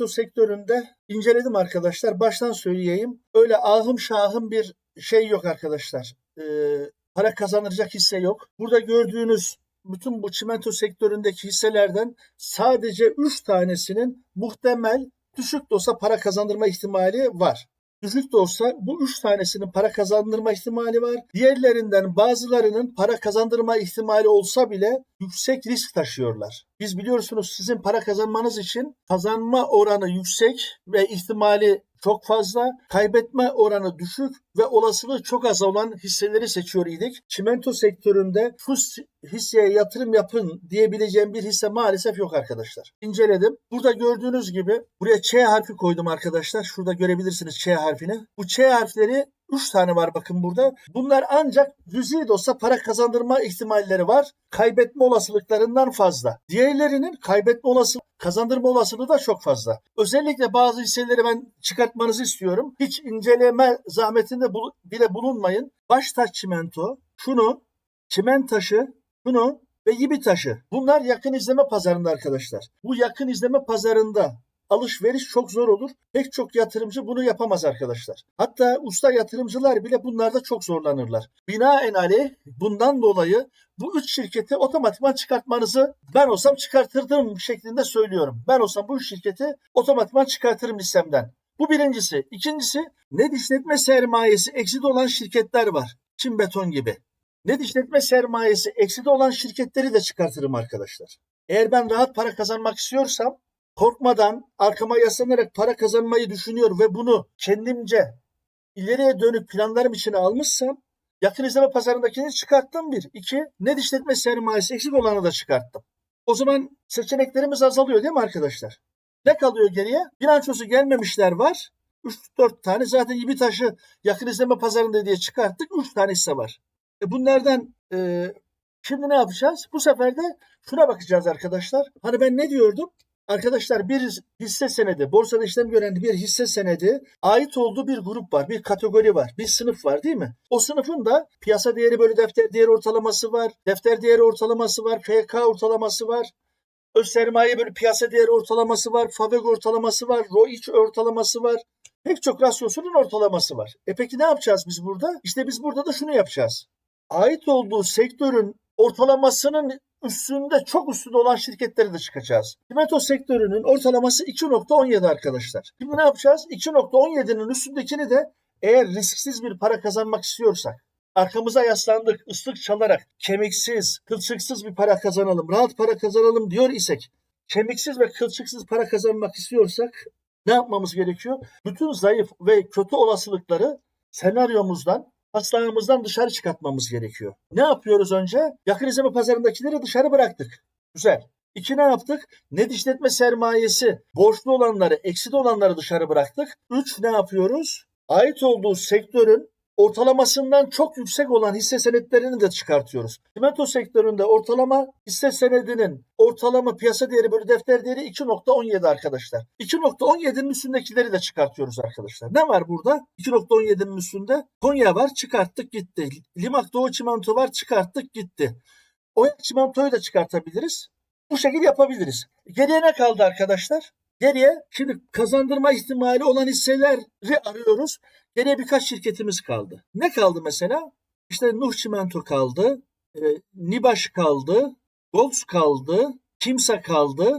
çimento sektöründe inceledim arkadaşlar. Baştan söyleyeyim. Öyle ahım şahım bir şey yok arkadaşlar. Ee, para kazanılacak hisse yok. Burada gördüğünüz bütün bu çimento sektöründeki hisselerden sadece 3 tanesinin muhtemel düşük de olsa para kazandırma ihtimali var. Düşük de olsa bu 3 tanesinin para kazandırma ihtimali var. Diğerlerinden bazılarının para kazandırma ihtimali olsa bile yüksek risk taşıyorlar. Biz biliyorsunuz sizin para kazanmanız için kazanma oranı yüksek ve ihtimali çok fazla, kaybetme oranı düşük ve olasılığı çok az olan hisseleri seçiyor idik. Çimento sektöründe şu hisseye yatırım yapın diyebileceğim bir hisse maalesef yok arkadaşlar. İnceledim. Burada gördüğünüz gibi buraya Ç harfi koydum arkadaşlar. Şurada görebilirsiniz Ç harfini. Bu Ç harfleri 3 tane var bakın burada. Bunlar ancak cüzi de olsa para kazandırma ihtimalleri var. Kaybetme olasılıklarından fazla. Diğerlerinin kaybetme olasılığı, kazandırma olasılığı da çok fazla. Özellikle bazı hisseleri ben çıkartmanızı istiyorum. Hiç inceleme zahmetinde bul- bile bulunmayın. Baştaş çimento, şunu, çimen taşı, şunu ve gibi taşı. Bunlar yakın izleme pazarında arkadaşlar. Bu yakın izleme pazarında alışveriş çok zor olur. Pek çok yatırımcı bunu yapamaz arkadaşlar. Hatta usta yatırımcılar bile bunlarda çok zorlanırlar. Binaenaleyh bundan dolayı bu üç şirketi otomatikman çıkartmanızı ben olsam çıkartırdım şeklinde söylüyorum. Ben olsam bu üç şirketi otomatikman çıkartırım listemden. Bu birincisi. İkincisi net işletme sermayesi ekside olan şirketler var. Çin beton gibi. Net işletme sermayesi ekside olan şirketleri de çıkartırım arkadaşlar. Eğer ben rahat para kazanmak istiyorsam korkmadan arkama yaslanarak para kazanmayı düşünüyor ve bunu kendimce ileriye dönük planlarım içine almışsam yakın izleme pazarındakini çıkarttım bir. İki, net işletme sermayesi eksik olanı da çıkarttım. O zaman seçeneklerimiz azalıyor değil mi arkadaşlar? Ne kalıyor geriye? Bilançosu gelmemişler var. 3-4 tane zaten iyi bir taşı yakın izleme pazarında diye çıkarttık. 3 tane hisse var. E bunlardan e, şimdi ne yapacağız? Bu sefer de şuna bakacağız arkadaşlar. Hani ben ne diyordum? Arkadaşlar bir hisse senedi, borsada işlem gören bir hisse senedi ait olduğu bir grup var, bir kategori var, bir sınıf var değil mi? O sınıfın da piyasa değeri bölü defter değeri ortalaması var, defter değeri ortalaması var, FK ortalaması var, öz sermaye bölü piyasa değeri ortalaması var, FAVÖG ortalaması var, ROIC ortalaması var. Pek çok rasyosunun ortalaması var. E peki ne yapacağız biz burada? İşte biz burada da şunu yapacağız. Ait olduğu sektörün ortalamasının üstünde çok üstünde olan şirketleri de çıkacağız. Çimento sektörünün ortalaması 2.17 arkadaşlar. Şimdi ne yapacağız? 2.17'nin üstündekini de eğer risksiz bir para kazanmak istiyorsak, arkamıza yaslandık, ıslık çalarak, kemiksiz, kılçıksız bir para kazanalım, rahat para kazanalım diyor isek, kemiksiz ve kılçıksız para kazanmak istiyorsak ne yapmamız gerekiyor? Bütün zayıf ve kötü olasılıkları senaryomuzdan hastanemizden dışarı çıkartmamız gerekiyor. Ne yapıyoruz önce? Yakın izleme pazarındakileri dışarı bıraktık. Güzel. İki ne yaptık? Net işletme sermayesi borçlu olanları, ekside olanları dışarı bıraktık. Üç ne yapıyoruz? Ait olduğu sektörün ortalamasından çok yüksek olan hisse senetlerini de çıkartıyoruz. Çimento sektöründe ortalama hisse senedinin ortalama piyasa değeri bölü defter değeri 2.17 arkadaşlar. 2.17'nin üstündekileri de çıkartıyoruz arkadaşlar. Ne var burada? 2.17'nin üstünde Konya var çıkarttık gitti. Limak Doğu Çimento var çıkarttık gitti. Oyak Çimento'yu da çıkartabiliriz. Bu şekilde yapabiliriz. Geriye ne kaldı arkadaşlar? Geriye şimdi kazandırma ihtimali olan hisseleri arıyoruz. Geriye birkaç şirketimiz kaldı. Ne kaldı mesela? İşte Nuh Çimento kaldı, e, Nibaş kaldı, Golds kaldı, Kimsa kaldı,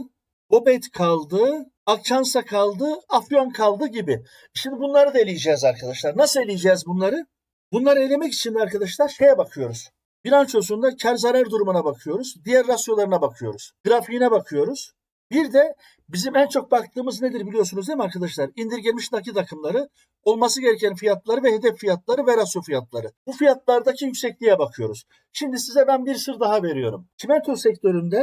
Bobet kaldı, Akçansa kaldı, Afyon kaldı gibi. Şimdi bunları da eleyeceğiz arkadaşlar. Nasıl eleyeceğiz bunları? Bunları elemek için arkadaşlar şeye bakıyoruz. Bilançosunda kar zarar durumuna bakıyoruz. Diğer rasyolarına bakıyoruz. Grafiğine bakıyoruz. Bir de bizim en çok baktığımız nedir biliyorsunuz değil mi arkadaşlar? İndirgenmiş nakit akımları, olması gereken fiyatları ve hedef fiyatları ve rasyo fiyatları. Bu fiyatlardaki yüksekliğe bakıyoruz. Şimdi size ben bir sır daha veriyorum. Çimento sektöründe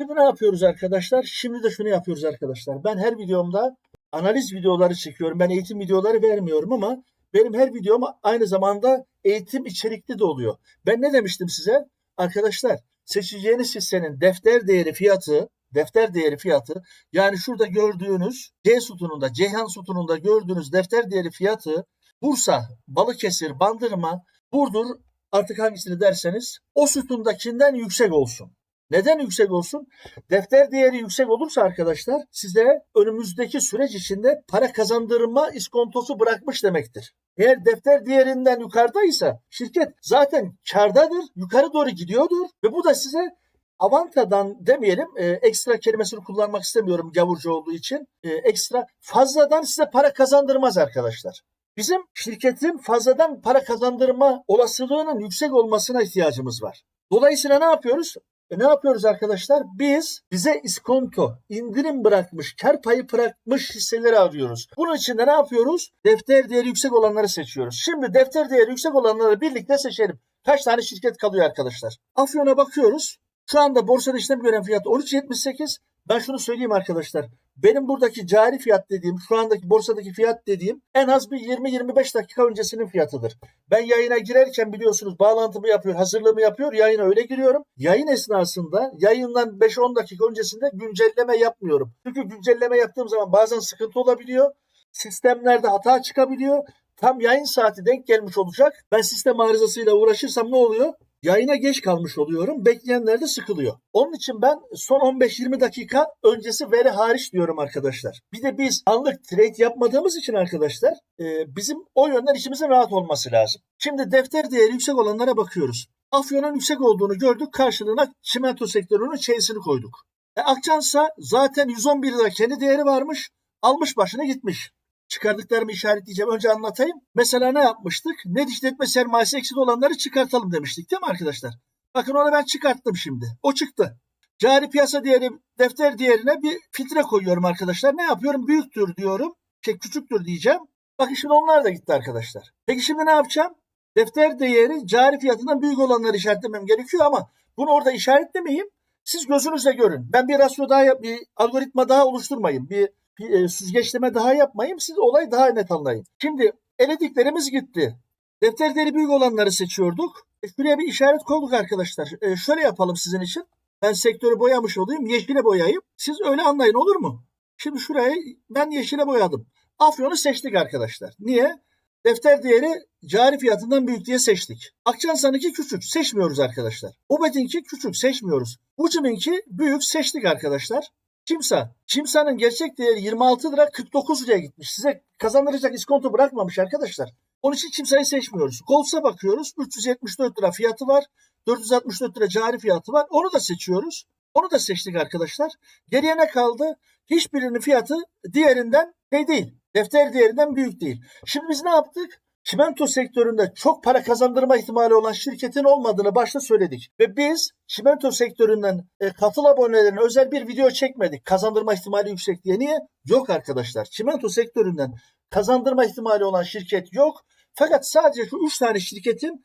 şimdi ne yapıyoruz arkadaşlar? Şimdi de şunu yapıyoruz arkadaşlar. Ben her videomda analiz videoları çekiyorum. Ben eğitim videoları vermiyorum ama benim her videom aynı zamanda eğitim içerikli de oluyor. Ben ne demiştim size? Arkadaşlar seçeceğiniz hissenin defter değeri fiyatı defter değeri fiyatı yani şurada gördüğünüz C sütununda, Ceyhan sütununda gördüğünüz defter değeri fiyatı Bursa, Balıkesir, Bandırma, Burdur artık hangisini derseniz o sütundakinden yüksek olsun. Neden yüksek olsun? Defter değeri yüksek olursa arkadaşlar size önümüzdeki süreç içinde para kazandırma iskontosu bırakmış demektir. Eğer defter değerinden yukarıdaysa şirket zaten kardadır, yukarı doğru gidiyordur ve bu da size avantadan demeyelim e, ekstra kelimesini kullanmak istemiyorum gavurcu olduğu için e, ekstra fazladan size para kazandırmaz arkadaşlar. Bizim şirketin fazladan para kazandırma olasılığının yüksek olmasına ihtiyacımız var. Dolayısıyla ne yapıyoruz? E ne yapıyoruz arkadaşlar? Biz bize iskonto, indirim bırakmış, kar payı bırakmış hisseleri arıyoruz. Bunun için de ne yapıyoruz? Defter değeri yüksek olanları seçiyoruz. Şimdi defter değeri yüksek olanları birlikte seçelim. Kaç tane şirket kalıyor arkadaşlar? Afyon'a bakıyoruz. Şu anda borsada işlem gören fiyat 13.78. Ben şunu söyleyeyim arkadaşlar. Benim buradaki cari fiyat dediğim, şu andaki borsadaki fiyat dediğim en az bir 20-25 dakika öncesinin fiyatıdır. Ben yayına girerken biliyorsunuz bağlantımı yapıyor, hazırlığımı yapıyor. Yayına öyle giriyorum. Yayın esnasında yayından 5-10 dakika öncesinde güncelleme yapmıyorum. Çünkü güncelleme yaptığım zaman bazen sıkıntı olabiliyor. Sistemlerde hata çıkabiliyor. Tam yayın saati denk gelmiş olacak. Ben sistem arızasıyla uğraşırsam ne oluyor? Yayına geç kalmış oluyorum. Bekleyenler de sıkılıyor. Onun için ben son 15-20 dakika öncesi veri hariç diyorum arkadaşlar. Bir de biz anlık trade yapmadığımız için arkadaşlar e, bizim o yönden içimizin rahat olması lazım. Şimdi defter değeri yüksek olanlara bakıyoruz. Afyon'un yüksek olduğunu gördük. Karşılığına çimento sektörünün çeyisini koyduk. E, Akçansa zaten 111 lira kendi değeri varmış. Almış başını gitmiş çıkardıklarımı işaretleyeceğim. Önce anlatayım. Mesela ne yapmıştık? Net işletme sermayesi eksik olanları çıkartalım demiştik değil mi arkadaşlar? Bakın onu ben çıkarttım şimdi. O çıktı. Cari piyasa değeri defter değerine bir filtre koyuyorum arkadaşlar. Ne yapıyorum? Büyüktür diyorum. Şey küçüktür diyeceğim. Bakın şimdi onlar da gitti arkadaşlar. Peki şimdi ne yapacağım? Defter değeri cari fiyatından büyük olanları işaretlemem gerekiyor ama bunu orada işaretlemeyeyim. Siz gözünüzle görün. Ben bir rasyo daha, bir algoritma daha oluşturmayayım. Bir e, süzgeçleme daha yapmayayım. Siz olay daha net anlayın. Şimdi elediklerimiz gitti. Defterleri büyük olanları seçiyorduk. E, şuraya bir işaret koyduk arkadaşlar. E, şöyle yapalım sizin için. Ben sektörü boyamış olayım. Yeşile boyayayım. Siz öyle anlayın olur mu? Şimdi şurayı ben yeşile boyadım. Afyon'u seçtik arkadaşlar. Niye? Defter değeri cari fiyatından büyük diye seçtik. Akçansan'ınki küçük. Seçmiyoruz arkadaşlar. Ubet'inki küçük. Seçmiyoruz. Ucum'inki büyük. Seçtik arkadaşlar. Kimsa. Kimsa'nın gerçek değeri 26 lira 49 liraya gitmiş. Size kazandıracak iskonto bırakmamış arkadaşlar. Onun için kimseyi seçmiyoruz. Golds'a bakıyoruz. 374 lira fiyatı var. 464 lira cari fiyatı var. Onu da seçiyoruz. Onu da seçtik arkadaşlar. Geriye ne kaldı? Hiçbirinin fiyatı diğerinden şey değil. Defter değerinden büyük değil. Şimdi biz ne yaptık? Çimento sektöründe çok para kazandırma ihtimali olan şirketin olmadığını başta söyledik. Ve biz çimento sektöründen e, katıl abonelerine özel bir video çekmedik. Kazandırma ihtimali yüksek diye. Niye? Yok arkadaşlar. Çimento sektöründen kazandırma ihtimali olan şirket yok. Fakat sadece şu 3 tane şirketin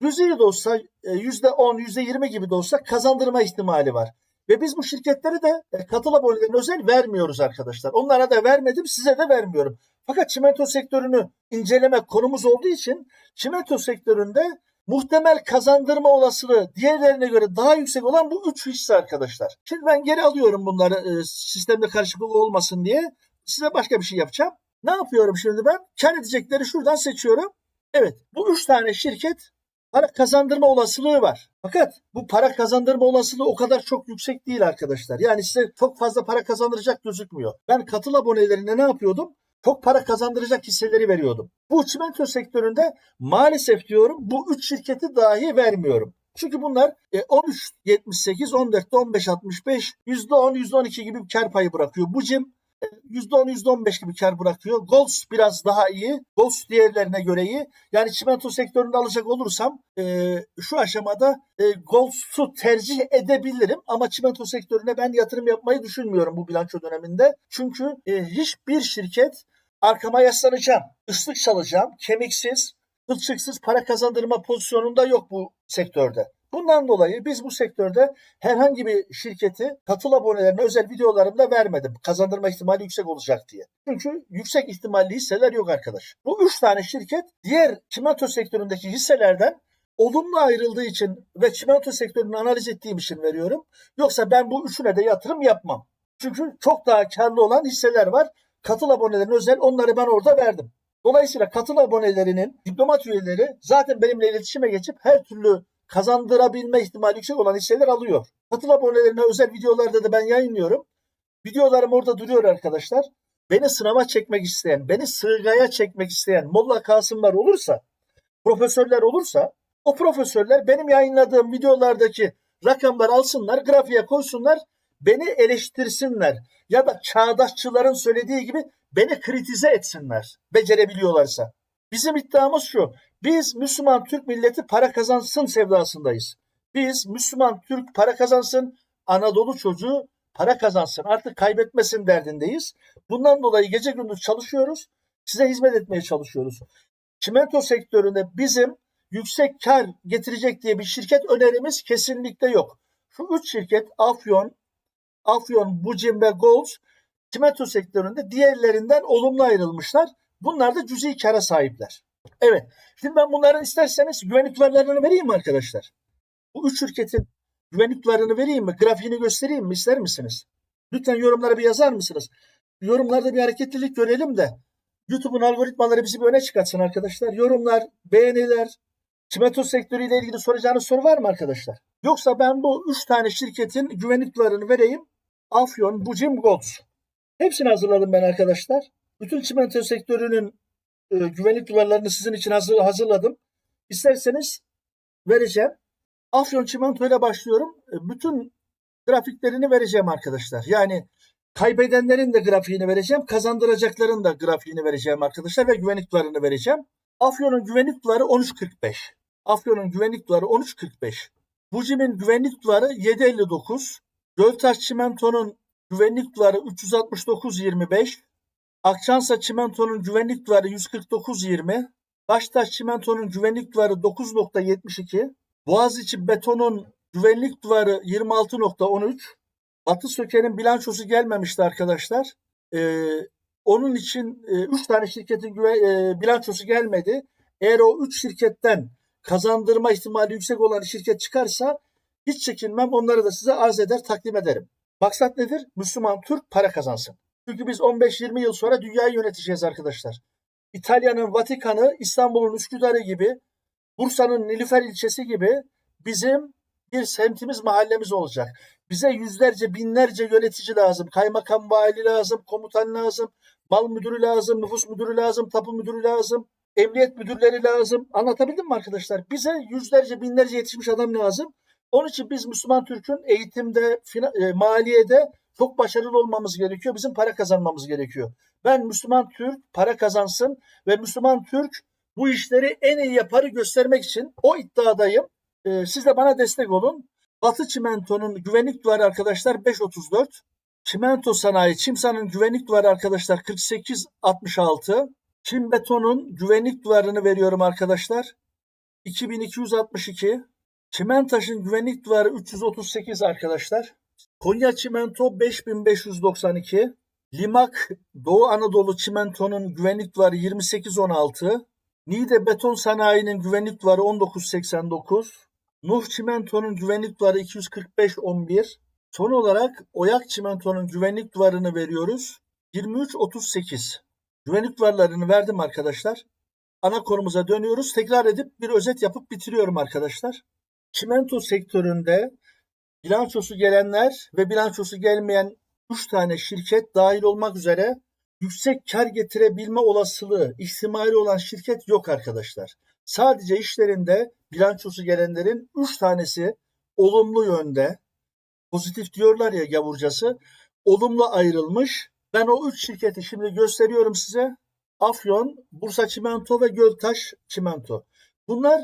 yüzde de olsa %10, e, %20 gibi de olsa kazandırma ihtimali var. Ve biz bu şirketleri de e, katıl abonelerine özel vermiyoruz arkadaşlar. Onlara da vermedim, size de vermiyorum. Fakat çimento sektörünü inceleme konumuz olduğu için çimento sektöründe muhtemel kazandırma olasılığı diğerlerine göre daha yüksek olan bu üç hisse arkadaşlar. Şimdi ben geri alıyorum bunları e, sistemde karışıklık olmasın diye. Size başka bir şey yapacağım. Ne yapıyorum şimdi ben? Kar edecekleri şuradan seçiyorum. Evet bu üç tane şirket para kazandırma olasılığı var. Fakat bu para kazandırma olasılığı o kadar çok yüksek değil arkadaşlar. Yani size çok fazla para kazandıracak gözükmüyor. Ben katıl abonelerine ne yapıyordum? çok para kazandıracak hisseleri veriyordum. Bu çimento sektöründe maalesef diyorum bu üç şirketi dahi vermiyorum. Çünkü bunlar 13.78, 14'te 15.65, %10, %12 gibi kar payı bırakıyor. Bu cim %10, %15 gibi kar bırakıyor. Golds biraz daha iyi. Golds diğerlerine göre iyi. Yani çimento sektöründe alacak olursam e, şu aşamada e, Golds'u tercih edebilirim. Ama çimento sektörüne ben yatırım yapmayı düşünmüyorum bu bilanço döneminde. Çünkü e, hiçbir şirket arkama yaslanacağım, ıslık çalacağım, kemiksiz, kılçıksız para kazandırma pozisyonunda yok bu sektörde. Bundan dolayı biz bu sektörde herhangi bir şirketi katıl abonelerine özel videolarımda vermedim. Kazandırma ihtimali yüksek olacak diye. Çünkü yüksek ihtimalli hisseler yok arkadaş. Bu üç tane şirket diğer çimento sektöründeki hisselerden olumlu ayrıldığı için ve çimento sektörünü analiz ettiğim için veriyorum. Yoksa ben bu üçüne de yatırım yapmam. Çünkü çok daha karlı olan hisseler var. Katıl abonelerine özel onları ben orada verdim. Dolayısıyla katıl abonelerinin diplomat üyeleri zaten benimle iletişime geçip her türlü kazandırabilme ihtimali yüksek olan hisseler alıyor. Katıl abonelerine özel videolarda da ben yayınlıyorum. Videolarım orada duruyor arkadaşlar. Beni sınava çekmek isteyen, beni sığgaya çekmek isteyen Molla Kasımlar olursa, profesörler olursa o profesörler benim yayınladığım videolardaki rakamları alsınlar, grafiğe koysunlar, beni eleştirsinler. Ya da çağdaşçıların söylediği gibi beni kritize etsinler. Becerebiliyorlarsa. Bizim iddiamız şu. Biz Müslüman Türk milleti para kazansın sevdasındayız. Biz Müslüman Türk para kazansın, Anadolu çocuğu para kazansın, artık kaybetmesin derdindeyiz. Bundan dolayı gece gündüz çalışıyoruz. Size hizmet etmeye çalışıyoruz. Çimento sektöründe bizim yüksek kar getirecek diye bir şirket önerimiz kesinlikle yok. Şu üç şirket Afyon, Afyon, Bucim ve Gold çimento sektöründe diğerlerinden olumlu ayrılmışlar. Bunlar da cüzi kara sahipler. Evet. Şimdi ben bunların isterseniz güvenlik duvarlarını vereyim mi arkadaşlar? Bu üç şirketin güvenlik duvarını vereyim mi? Grafiğini göstereyim mi? İster misiniz? Lütfen yorumlara bir yazar mısınız? Yorumlarda bir hareketlilik görelim de YouTube'un algoritmaları bizi bir öne çıkartsın arkadaşlar. Yorumlar, beğeniler, çimento sektörüyle ilgili soracağınız soru var mı arkadaşlar? Yoksa ben bu üç tane şirketin güvenlik duvarını vereyim. Afyon, Bucim, Gold. Hepsini hazırladım ben arkadaşlar. Bütün çimento sektörünün e, güvenlik duvarlarını sizin için hazır, hazırladım. İsterseniz vereceğim. Afyon Çimento ile başlıyorum. E, bütün grafiklerini vereceğim arkadaşlar. Yani kaybedenlerin de grafiğini vereceğim. Kazandıracakların da grafiğini vereceğim arkadaşlar ve güvenlik duvarını vereceğim. Afyon'un güvenlik duvarı 13.45. Afyon'un güvenlik duvarı 13.45. Bucim'in güvenlik duvarı 7.59. Göltaş Çimento'nun güvenlik duvarı 369.25. Akçansa Çimento'nun güvenlik duvarı 149.20. Baştaş Çimento'nun güvenlik duvarı 9.72. Boğaziçi Beton'un güvenlik duvarı 26.13. Batı Söke'nin bilançosu gelmemişti arkadaşlar. Ee, onun için 3 e, tane şirketin güve, e, bilançosu gelmedi. Eğer o 3 şirketten kazandırma ihtimali yüksek olan şirket çıkarsa hiç çekinmem onları da size arz eder takdim ederim. Maksat nedir? Müslüman Türk para kazansın. Çünkü biz 15-20 yıl sonra dünyayı yöneteceğiz arkadaşlar. İtalya'nın Vatikan'ı, İstanbul'un Üsküdar'ı gibi, Bursa'nın Nilüfer ilçesi gibi bizim bir semtimiz, mahallemiz olacak. Bize yüzlerce, binlerce yönetici lazım. Kaymakam vali lazım, komutan lazım, mal müdürü lazım, nüfus müdürü lazım, tapu müdürü lazım, emniyet müdürleri lazım. Anlatabildim mi arkadaşlar? Bize yüzlerce, binlerce yetişmiş adam lazım. Onun için biz Müslüman Türk'ün eğitimde, e, maliyede çok başarılı olmamız gerekiyor. Bizim para kazanmamız gerekiyor. Ben Müslüman Türk para kazansın ve Müslüman Türk bu işleri en iyi yaparı göstermek için o iddiadayım. Ee, siz de bana destek olun. Batı Çimento'nun güvenlik duvarı arkadaşlar 5.34. Çimento Sanayi Çimsa'nın güvenlik duvarı arkadaşlar 48.66. Çim Beton'un güvenlik duvarını veriyorum arkadaşlar. 2262. Çimentaş'ın güvenlik duvarı 338 arkadaşlar. Konya Çimento 5592. Limak Doğu Anadolu Çimento'nun güvenlik duvarı 2816. Niğde Beton Sanayi'nin güvenlik duvarı 1989. Nuh Çimento'nun güvenlik duvarı 24511. Son olarak Oyak Çimento'nun güvenlik duvarını veriyoruz. 2338. Güvenlik duvarlarını verdim arkadaşlar. Ana konumuza dönüyoruz. Tekrar edip bir özet yapıp bitiriyorum arkadaşlar. Çimento sektöründe bilançosu gelenler ve bilançosu gelmeyen 3 tane şirket dahil olmak üzere yüksek kar getirebilme olasılığı, ihtimali olan şirket yok arkadaşlar. Sadece işlerinde bilançosu gelenlerin 3 tanesi olumlu yönde, pozitif diyorlar ya gavurcası, olumlu ayrılmış. Ben o 3 şirketi şimdi gösteriyorum size. Afyon, Bursa Çimento ve Göltaş Çimento. Bunlar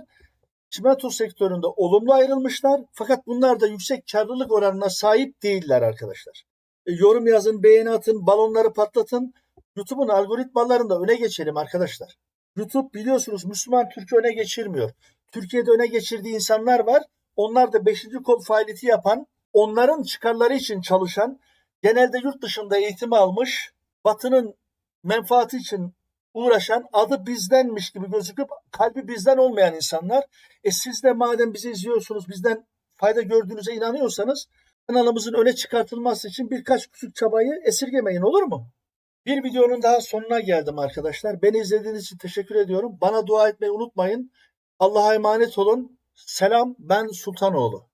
çimento sektöründe olumlu ayrılmışlar. Fakat bunlar da yüksek karlılık oranına sahip değiller arkadaşlar. E, yorum yazın, beğeni atın, balonları patlatın. YouTube'un algoritmalarında öne geçelim arkadaşlar. YouTube biliyorsunuz Müslüman Türk'ü öne geçirmiyor. Türkiye'de öne geçirdiği insanlar var. Onlar da 5. kol faaliyeti yapan, onların çıkarları için çalışan, genelde yurt dışında eğitim almış, Batı'nın menfaati için uğraşan, adı bizdenmiş gibi gözüküp kalbi bizden olmayan insanlar. E siz de madem bizi izliyorsunuz, bizden fayda gördüğünüze inanıyorsanız kanalımızın öne çıkartılması için birkaç küçük çabayı esirgemeyin olur mu? Bir videonun daha sonuna geldim arkadaşlar. Beni izlediğiniz için teşekkür ediyorum. Bana dua etmeyi unutmayın. Allah'a emanet olun. Selam ben Sultanoğlu.